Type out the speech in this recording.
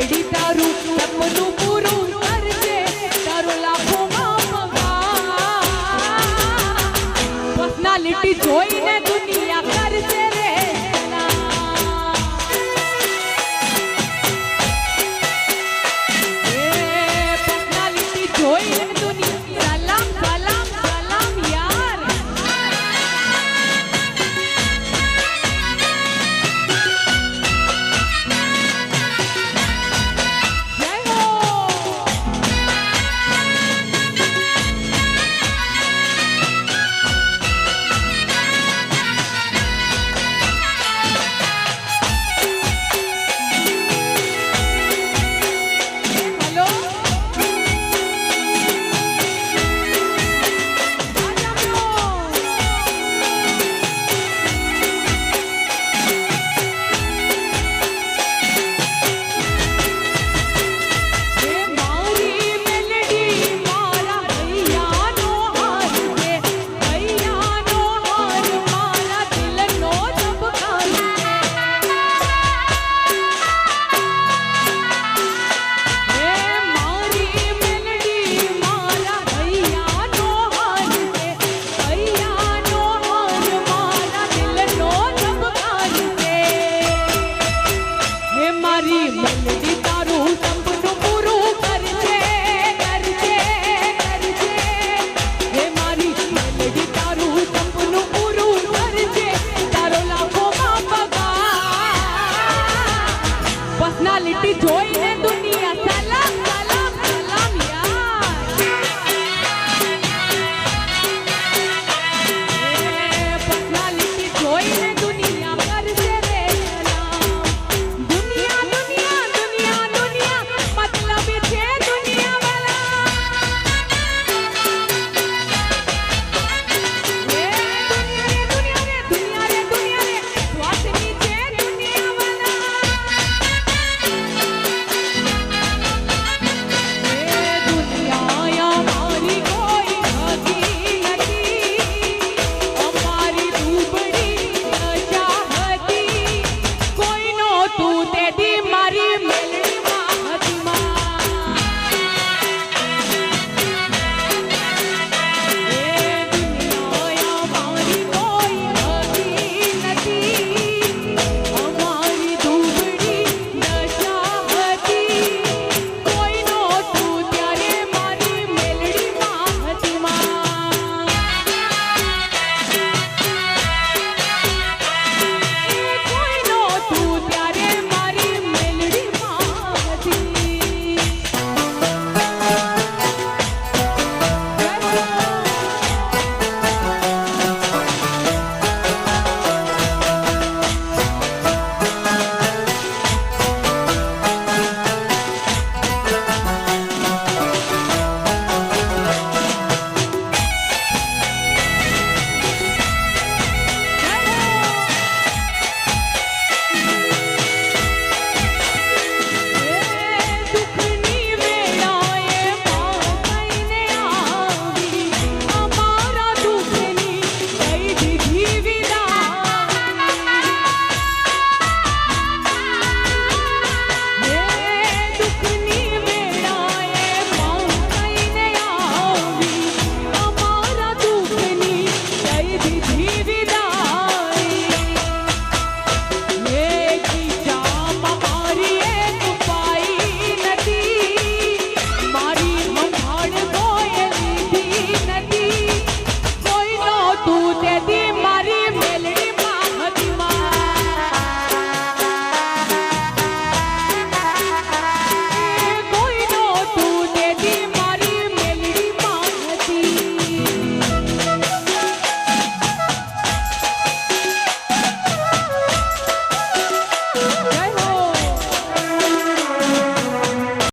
મેલડી તારું સપનું પૂરું કરજે. તારો લાખો પર્સનાલિટી જોઈને દુનિયા કરજે. ના લીટી જોઈ